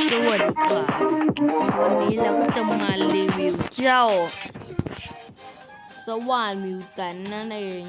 สวัสดีค่ะวันนี้เราก็จะมารีวิวเจ้า สว่านมิวแตนนั่นเอง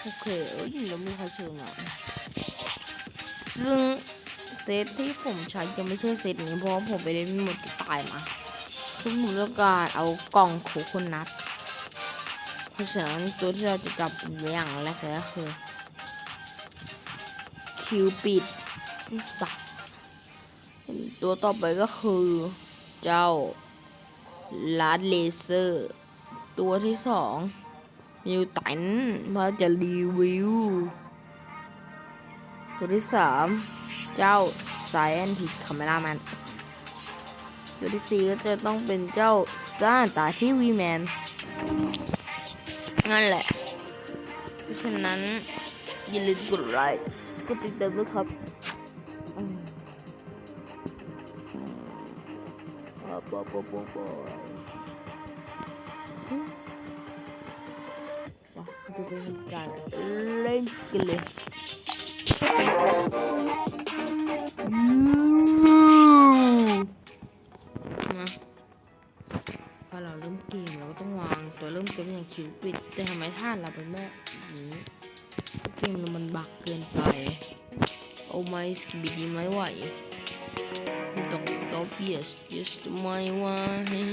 โอเคเอ้ยเราไม่ใครเชิญอะซึ่งเซตที่ผมใช้จะไม่ใช่เซตนี้เพราะว่าผมไปเล่นหมดตายมาซึ่งผมต้องการเอากล่องโคคนัทเพราะฉะนั้นตัวที่เราจะจับอย่างแรกเลยก็คือคิวปิดสัก ตัวต่อไปก็คือ เจ้าลาดเลเซอร์ ตัวที่สองมิวตันมาจะรีวิว ตัวที่สามเจ้าไซแอนติคาเมราแมนตัวที่สี่ก็จะต้องเป็นเจ้าซ่านตาที่วีแมนนั่นแหละ เพราะฉะนั้นอย่าลืมกดไลค์กดติดตามด้วยครับ อ่าปะปะปะปะอืมมาดูเป็นการเล่นกันเลยอืมมาพอเราเริ่มเกมเราก็ต้องวางตัวเริ่มต้นอย่างคิวปิดแต่ทำไมท่านเราเป็นแบบนี้เกมมันบักเกินไป โอ้ไม่สกิบิดีไม่ไหว ต้องต้องเปียส just ไม่ไหวเฮ้ย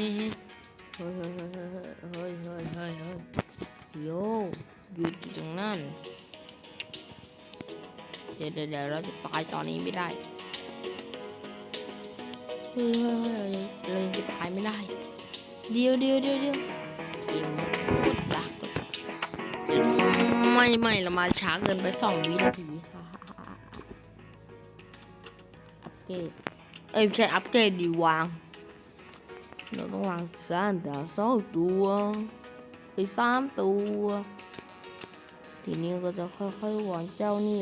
เฮ้ยเฮ้ยเฮ้ยเฮ้ยโยหยุดอยู่ตรงนั้นเดี๋ยวเดี๋ยวเราจะตายตอนนี้ไม่ได้เฮ้ยเราจะตายไม่ได้ เดี๋ยวเดี๋ยวเดี๋ยวเดี๋ยวกมมันกดดักไม่ไม่เรามาช้าเกินไปสองวินาทีฮ่าฮ่าฮ่าอัปเกรดต องวางสามดาวสองตัวไปสามตัวทีนี้ก็จะค่อยๆวางเจ้านี่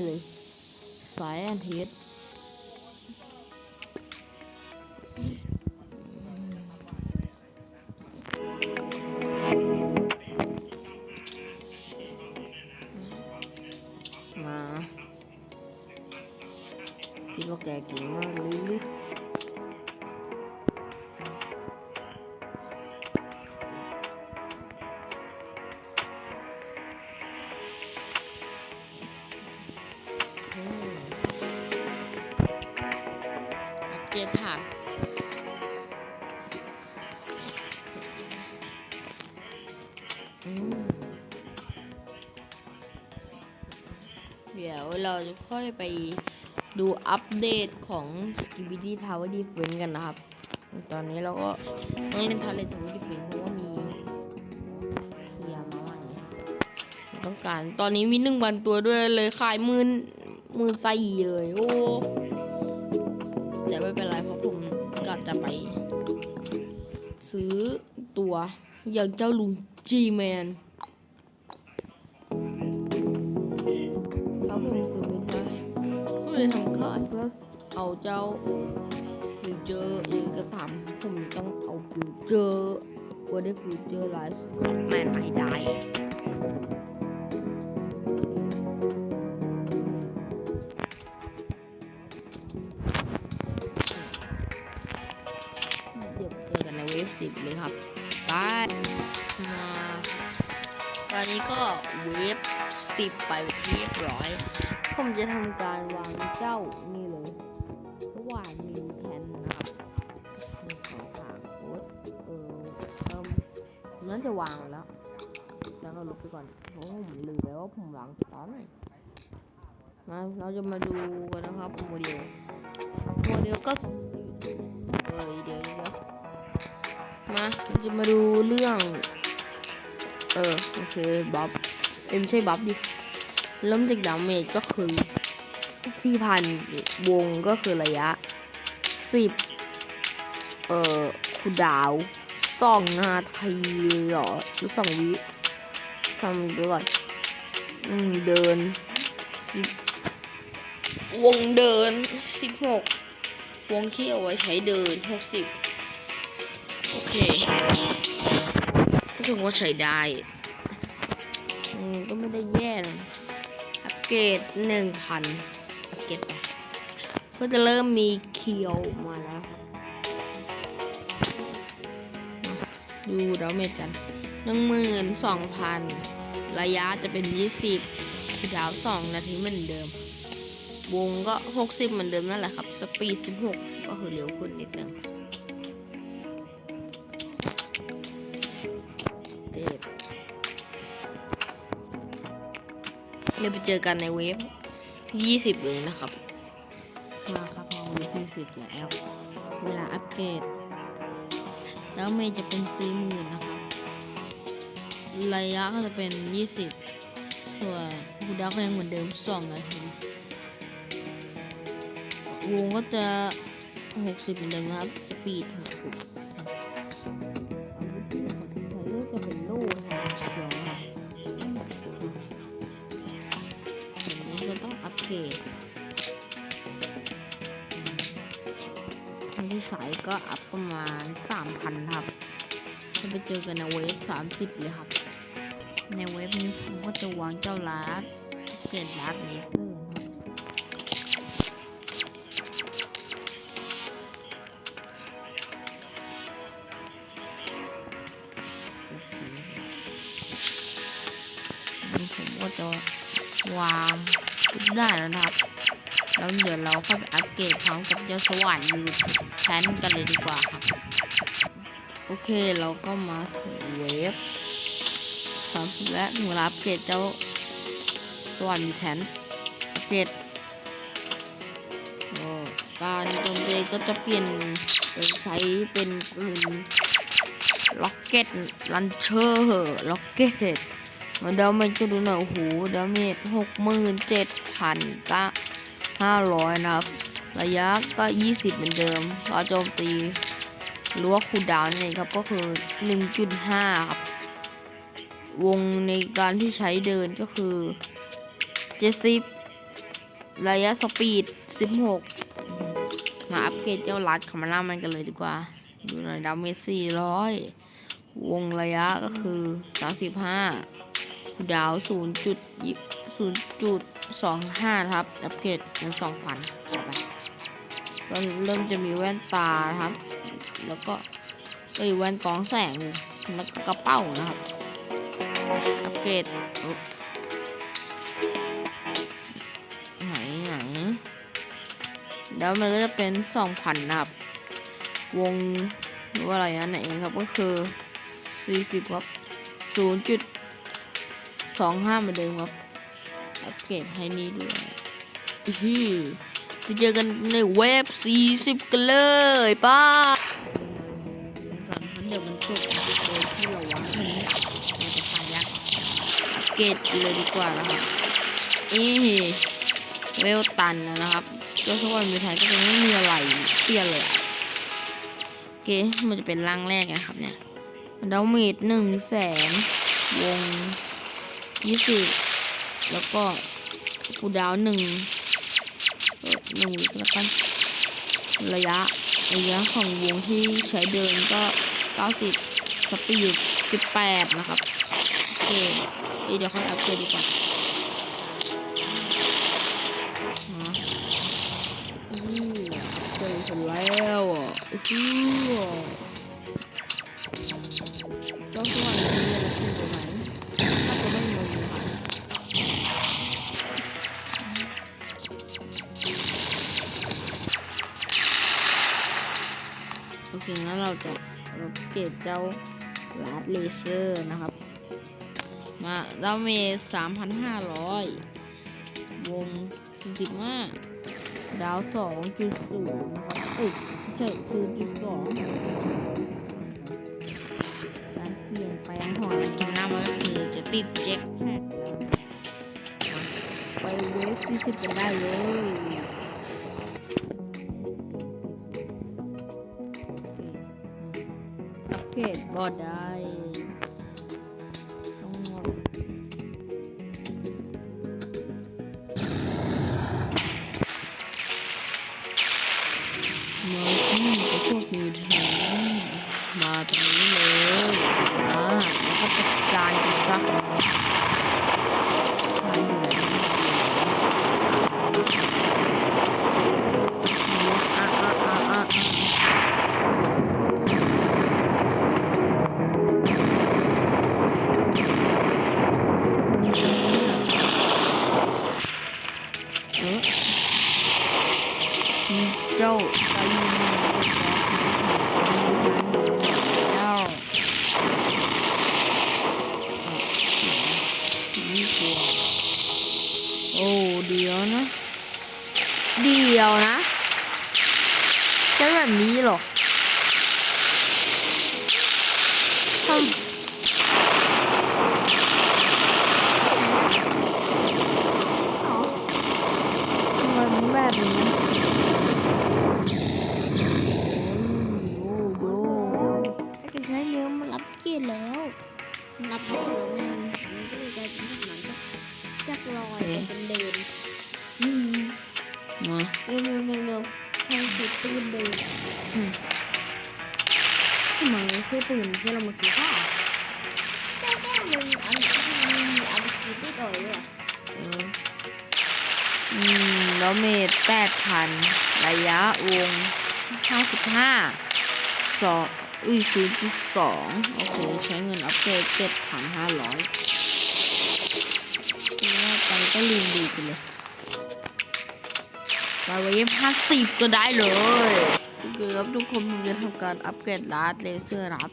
เดี๋ยวเราจะค่อยไปดูอัปเดตของ Skibidi Tower Defense กันนะครับ ตอนนี้เราก็ต้องเล่นทาเลน Tower Defense เพราะว่ามีเคลียมาใหม่ต้องการตอนนี้มีหนึ่งพันตัวด้วยเลยขายมืนมื่นไซเลย โอ้แต่ไม่เป็นไรเพราะผมก็จะไป ซื้อ ตัว อย่างเจ้าลุง G-Man ครับผมซื้อไม่ได้ก็เลยทำขายเพื่อเอาเจ้าฟิวเจอร์เองก็ทำผมต้องเอาฟิวเจอร์ว่าได้ฟิวเจอร์ไลฟ์แมนไม่ได้เดี๋ยวเจอกันในเวฟสิบเลยครับ บายมาตอนนี้ก็เวฟสิบไปเรียบร้อย ผมจะทำการวางเจ้านี่เลยสว่านมิวแทนนะครับสองสามโอ๊ยเออเอิ่มผมนั้นจะวางแล้ว แล้วก็ลบไปก่อนเพราะว่าผมลืมไปว่าผมวางตอนไหนมาเราจะมาดูกันนะครับโมเดลโมเดลก็เออเดี๋ยวเดียว มาจะมาดูเรื่อง เออ โอเคบ๊อบเอ็มใช่บ๊อบดิ เริ่มจากดาเมจก็คือสี่พันวงก็คือระยะสิบเอ่อคูดาวสองนาทีเหรอหรือสองวิทำไปก่อนอืม เดินสิบวงเดินสิบหกวงที่เอาไว้ใช้เดินหกสิบ โอเครู้สึกว่าใช้ได้ก็ไม่ได้แย่นะอัปเกรดหนึ่งพันอัปเกรดไปก็จะเริ่มมีคขียวมาแล้วครับดูดาเมจกันหนึ่งหมื่นสองพันระยะจะเป็นยี่สิบยาวสองนาทีเหมือนเดิม วงก็หกสิบเหมือนเดิมนั่นแหละครับ สปีดสิบหกก็คือเร็วขึ้นนิดนึง เราไปเจอกันในเวฟยี่สิบเลยนะครับ มาครับมาเวฟยี่สิบแล้ว เวลาอัปเกรดแล้วเมย์จะเป็นสี่หมื่นนะครับ ระยะก็จะเป็นยี่สิบส่วนบูดาก็ยังเหมือนเดิมสองนาทีวงก็จะหกสิบเหมือนเดิมครับ สปีดหกสิบ ก็อัพประมาณสามพันครับ จะไปเจอกันในเวฟสามสิบเลยครับ ในเวฟนี้ผมก็จะวางเจ้าลาดเกรดลาดเลเซอร์นี่ผมก็จะวางได้แล้วนะครับ แล้วเดี๋ยวเราค่อยไปอัปเกรดพร้อมกับเจ้าสวรรค์มือแทนกันเลยดีกว่าครับโอเคเราก็มาถึงเวฟสามสิบและถึงเวลาอัปเกรดเจ้าสวรรค์มือแทนอัปเกรดการโจมตีก็จะเปลี่ยนใช้เป็นปืนล็อกเก็ตลันเชอร์ล็อกเก็ตมาดาเมจจะดูหน่อยโอ้โหดาเมจหกหมื่นเจ็ดพันก้า ร้อยนะครับ ระยะก็ยี่สิบเหมือนเดิมพอโจมตีหรือว่าคูดาวน์นี่นเองครับก็คือหนึ่งจุดห้าครับ วงในการที่ใช้เดินก็คือเจ็ดสิบระยะสปีดสิบหกมาอัปเกรดเจ้าลัดคามาล่ามันกันเลยดีกว่าดูหน่อยดาเมจสี่ร้อยวงระยะก็คือสามสิบห้าดาวศู นย์จุดศูนย์จุดสองห้าครับอัปเกรดเป็นสองพันไปก็เริ่มจะมีแว่นตาครับ แล้วก็เอ้ยแว่นกองแสงแล้วก็กระเป๋านะครับ อัปเกรดไหนไหนแล้วมันก็จะเป็นสองพันนะครับ วงหรือว่าอะไรนั่นเองครับก็คือ 40 ครับ 0.25เหมือนเดิมครับ อัปเกรดให้นี้ด้วยอื้อหือไปเจอกันในเว็บ 40 กันเลยป้าก่อนเพราะเดี๋ยวมันตกโดยที่เราวางตรงนี้เราจะพายักอัปเกรดเลยดีกว่านะครับนี่เวลตันแล้วนะครับเจ้าสวรรค์มีไทยก็จะไม่มีอะไรเปลี่ยนเลยอะโอเคมันจะเป็นร่างแรกนะครับเนี่ยดาวเมดหนึ่งแสนวงยี่สิบ แล้วก็กูดาวหนึ่งหนึ่งวิแล้วกันระยะระยะของวงที่ใช้เดินก็ 90 สปีด 18 นะครับ โอเค เดี๋ยวค่อยอัปเกรดดีกว่าฮะเจอเสร็จแล้วอะ เคงั้นเราจะเก็บเจ้าลาดเลเซอร์นะครับ มาเรามีสามพันห้าร้อยวงสี่สิบห้าดาวสองจุดศูนย์นะครับเอ้ยไม่ใช่ศูนย์จุดสองการเปลี่ยนแปลงของคำนามก็คือจะติดแจ็คแพ็คไปเวฟที่สิบกันได้เลย อดได้ต้องงดมาที่พวกมือถือมาตรงนี้เลยอ่าแล้วก็จัดการกันซะ ทำ ทำไมไม่ใช่ปืนที่เรามาคิดว่าแก้แก้มึงอันนี้มีอาวุธได้ต่อยด้วยเอออืมแล้วเมตรแปดพันระยะวงห้าสิบห้าสองอุ้ยศูนย์จุดสองโอ้โหใช้เงินอัพเกรดเจ็ดพันห้าร้อยว่าไปก็ลืมดูไปเลยไปเวฟห้าสิบก็ได้เลย ครับทุกคนผมจะทำการอัปเกรดลาดเลเซอร์รัด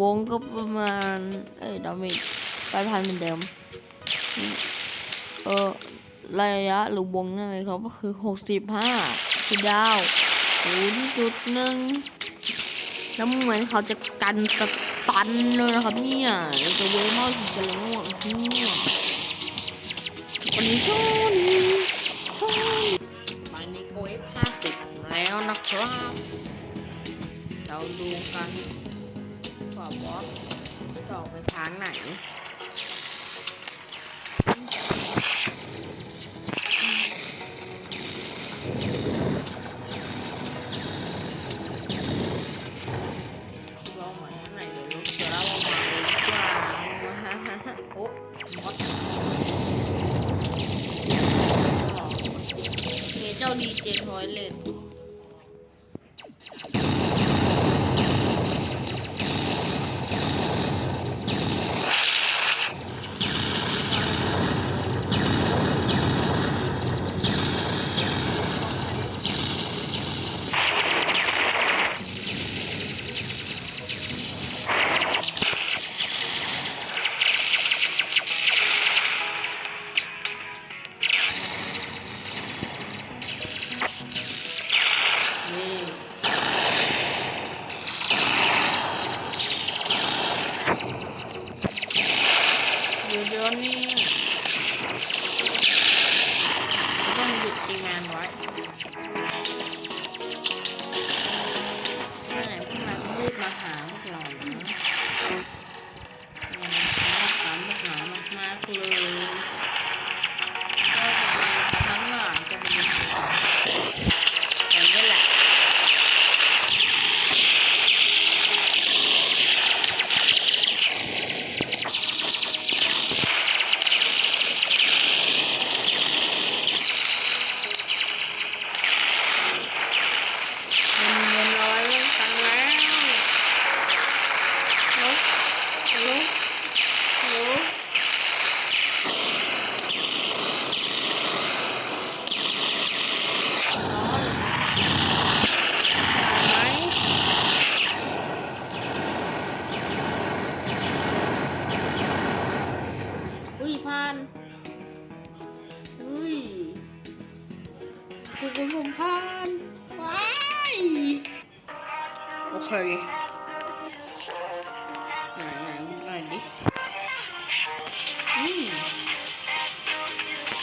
วงก็ประมาณ เอ้ยดาเมจแปดพันเหมือนเดิม เออระยะหรือวงนั่นเลยครับก็คือหกสิบห้าคือดาวศูนย์จุดหนึ่งแล้วเหมือนเขาจะกันสตันเลยนะครับเนี่ยจะเวมากสุดกันเลยง่วงง่วงวันนี้โชว์นี้โชว์วันนี้ก็เวฟห้าสิบ แล้วนะครับ เราดูกันว่าบอสจะออกไปทางไหนเหมือนไหนเดี๋ยลูกเสือเรามาเลยดีกว่าโอ้มดเฮ้เจ้าดีเจทอยเลน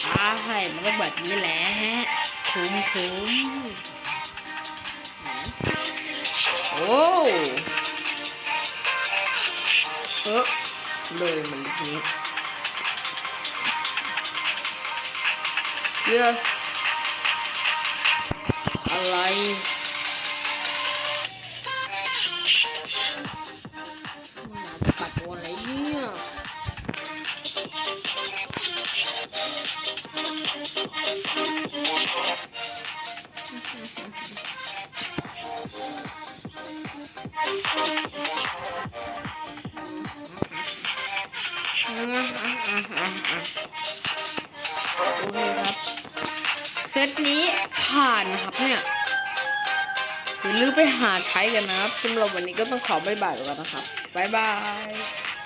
ใช่มันก็แบบนี้แหละคุ้มคุ้มโอ้เออเลยมันนี้ yes อะไร โอเคครับ เซตนี้ผ่านนะครับเนี่ยอย่าลืมไปหาใช้กันนะครับสำหรับวันนี้ก็ต้องขอบ๊ายบายก่อนนะครับ บ๊ายบาย